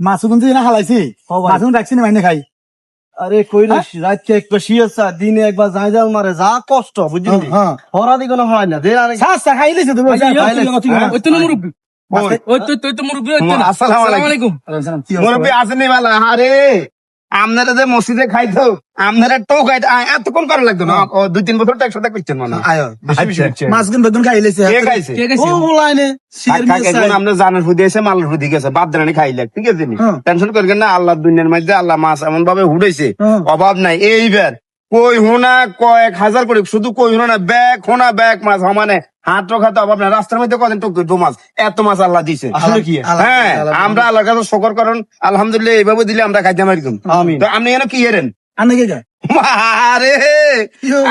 মাছুগুন যে না হালাইছি? মাসুগুন রাখছি না মাইনে খাই। আরে কই না রাতকে একবার শিয়েছা দিনে একবার যাই যাও মারে যা কষ্ট বুঝলি হ্যাঁ হরা দিকে না হয় না দে আরে সাসা খাই লিছে তুমি ওই তো মুরব্বি। ওই তো ওই তো মুরব্বি আসসালামু আলাইকুম। মুরব্বী আসেনি বেলা আরে। আপনারা যে মসজিদে খাইতো আপনারা টো খাইতো এতক্ষণ করা লাগতো না? ও দুই তিন বছর তো একসাথে করছেন মানে আয়ো আচ্ছা। মাছগুন বেগুন খাই লিছে। কে খাইছে? ও বলাইনে আমরা জানার হুদি এসে মালের হুদি গেছে বাদ দানি খাইলে ঠিক আছে হ্যাঁ। টেনশন করবেন না আল্লাহ দুনিয়ার মধ্যে আল্লাহ মাছ এমন ভাবে হুড়েছে হ্যাঁ। অভাব নাই। এইবার কই হোনা কয়েক হাজার করে শুধু কই হোনা না ব্যাগ হোনা ব্যাগ মাছ সমানে হাত অভাব নাই। রাস্তার মধ্যে কদিন টুক দু মাছ? এত মাছ আল্লাহ দিছে। কি? হ্যাঁ আমরা আল্লাহর কাছে শকর করেন আলহামদুলিল্লাহ এইভাবে দিলে আমরা খাইতে পারি তো আপনি এনে কি আরে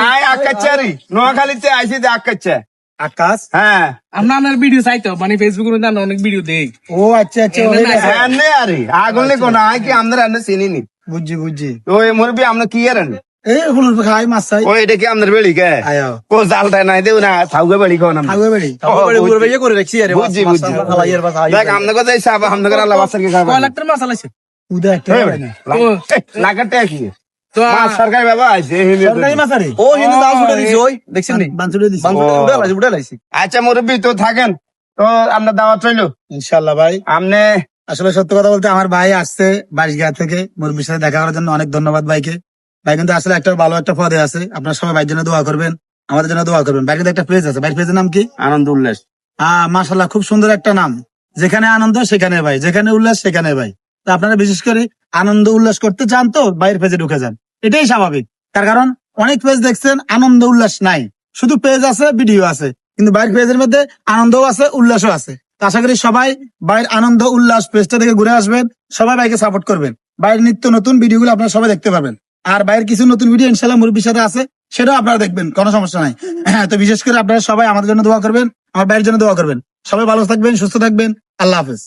আয় আকাচ্চারি নোয়াখালীতে আইসি দে আকাচ্চা আকাশ হ্যাঁ। আমরা আপনার ভিডিও চাইতো মানে ফেসবুকের মধ্যে অনেক ভিডিও দেই। ও আচ্ছা আচ্ছা আরে। আগুন আয় কি আমরা চিনি নি। বুঝছি বুঝছি। মুরবি আমরা কি এরেন? এই হুলুর খাই মাছ চাই ওই এটা কি আমাদের বেড়ি কে? কো জালটা নাই দেও না থাউকে বেড়ি খাও না আগে বেড়ি। করে রাখছি আরে বুঝছি বুঝছি। হালাইয়ের বাস দেখ আমাদের কথা এই সাহেব আমাদের আল্লাহ বাসার কি খাবে কয় মাছ আলাইছে? উদা একটা কি? তো সরকারি বাবা আছে সরকারি মাছ আরে? ও হিন্দু দাও ছুটে দিছি ওই দেখছেন নি? বানচুড়ে দিছি। বাংলা উড়ে লাইছি উড়ে লাইছি আচ্ছা মুরব্বী তো থাকেন। তো আমরা দাওয়াত রইল? ইনশাআল্লাহ ভাই। আমনে আসলে সত্য কথা বলতে আমার ভাই আসছে বাইশগা থেকে মুরব্বীর সাথে দেখা করার জন্য অনেক ধন্যবাদ ভাইকে। ভাই কিন্তু আসলে একটা ভালো একটা পদে আছে। আপনারা সবাই ভাইয়ের জন্য দোয়া করবেন আমাদের জন্য দোয়া করবেন। ভাই কিন্তু একটা পেজ আছে। ভাই পেজের নাম কি? আনন্দ উল্লাস হ্যাঁ মাসাল্লাহ খুব সুন্দর একটা নাম। যেখানে আনন্দ সেখানে ভাই। যেখানে উল্লাস সেখানে ভাই। তো আপনারা বিশেষ করে আনন্দ উল্লাস করতে চান তো বাইরের পেজে ঢুকে যান। এটাই স্বাভাবিক। তার কারণ অনেক পেজ দেখছেন আনন্দ উল্লাস নাই। শুধু পেজ আছে ভিডিও আছে। কিন্তু বাইরের পেজের মধ্যে আনন্দও আছে উল্লাসও আছে। তো আশা করি সবাই বাইরের আনন্দ উল্লাস পেজটা থেকে ঘুরে আসবেন। সবাই বাইকে সাপোর্ট করবেন। বাইরের নিত্য নতুন ভিডিওগুলো আপনারা সবাই দেখতে পাবেন আর বাইরের কিছু নতুন ভিডিও ইনশাল্লাহ মুরব্বীর সাথে আছে, সেটাও আপনারা দেখবেন, কোনো সমস্যা নাই। হ্যাঁ তো বিশেষ করে আপনারা সবাই আমাদের জন্য দোয়া করবেন, আমার বাইরের জন্য দোয়া করবেন। সবাই ভালো থাকবেন, সুস্থ থাকবেন, আল্লাহ হাফেজ।